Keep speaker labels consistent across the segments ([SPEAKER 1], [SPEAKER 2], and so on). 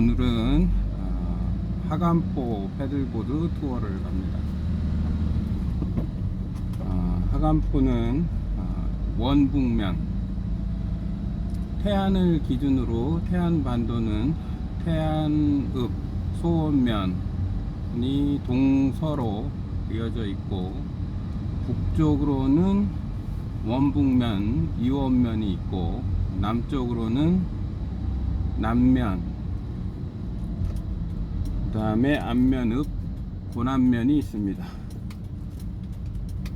[SPEAKER 1] 오늘은 어, 하간포 패들보드 투어를 갑니다. 어, 하간포는 어, 원북면 태안을 기준으로 태안 반도는 태안읍 소원면이 동서로 이어져 있고 북쪽으로는 원북면 이원면이 있고 남쪽으로는 남면 그 다음에 안면읍 고남면이 있습니다.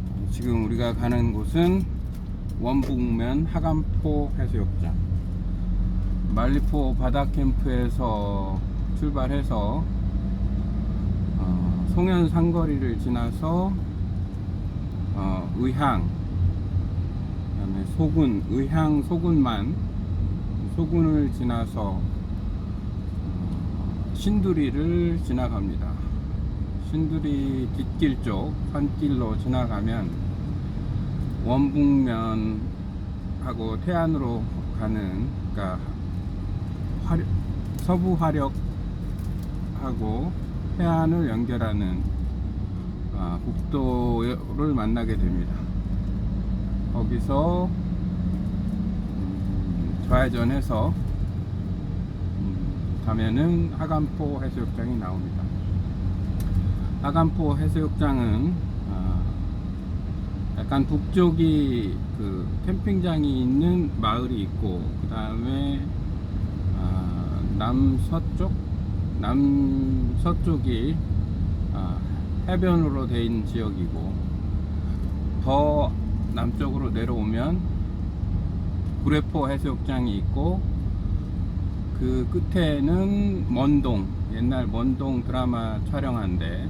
[SPEAKER 1] 어, 지금 우리가 가는 곳은 원북면 하간포 해수욕장. 말리포 바다캠프에서 출발해서 어, 송현 상거리를 지나서 어, 의향 그다음에 소군 의향 소군만 소군을 지나서 어, 신두리를 지나갑니다. 신두리 뒷길 쪽 산길로 지나가면 원북면하고 태안으로 가는 그러니까 화력, 서부 화력하고 해안을 연결하는 아, 국도를 만나게 됩니다. 거기서 음, 좌회전해서 음, 가면은 하간포 해수욕장이 나옵니다. 하간포 해수욕장은 아, 약간 북쪽이 그 캠핑장이 있는 마을이 있고 그 다음에 아, 남서쪽 남서쪽이 아, 해변으로 돼 있는 지역이고 더 남쪽으로 내려오면 구례포 해수욕장이 있고 그 끝에는 먼동 옛날 먼동 드라마 촬영한데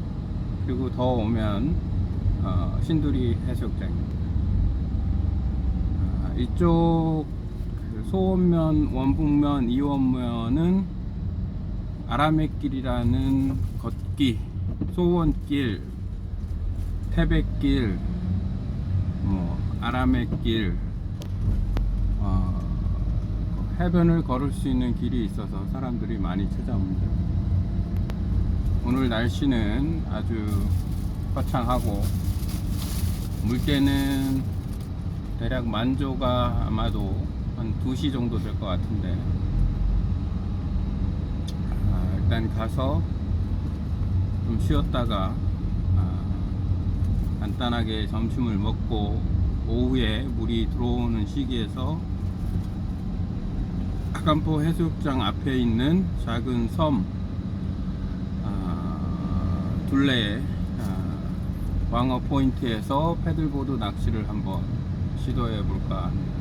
[SPEAKER 1] 그리고 더 오면 어, 신두리 해수욕장입니다. 아, 이쪽 그 소원면, 원북면, 이원면은 아라매길이라는 걷기, 소원길, 태백길, 뭐 아라매길, 어, 해변을 걸을 수 있는 길이 있어서 사람들이 많이 찾아옵니다. 오늘 날씨는 아주 화창하고 물개는 대략 만조가 아마도 한 2시 정도 될 것 같은데 아, 일단 가서 좀 쉬었다가 아, 간단하게 점심을 먹고 오후에 물이 들어오는 시기에서 하간포 해수욕장 앞에 있는 작은 섬 아, 둘레 아, 광어 포인트에서 패들보드 낚시를 한번 시도해 볼까 합니다.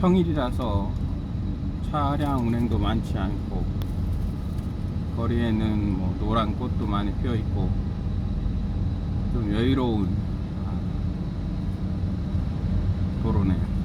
[SPEAKER 1] 평일이라서 차량 운행도 많지 않고 거리에는 뭐 노란 꽃도 많이 피어 있고 좀 여유로운 아, 도로네요.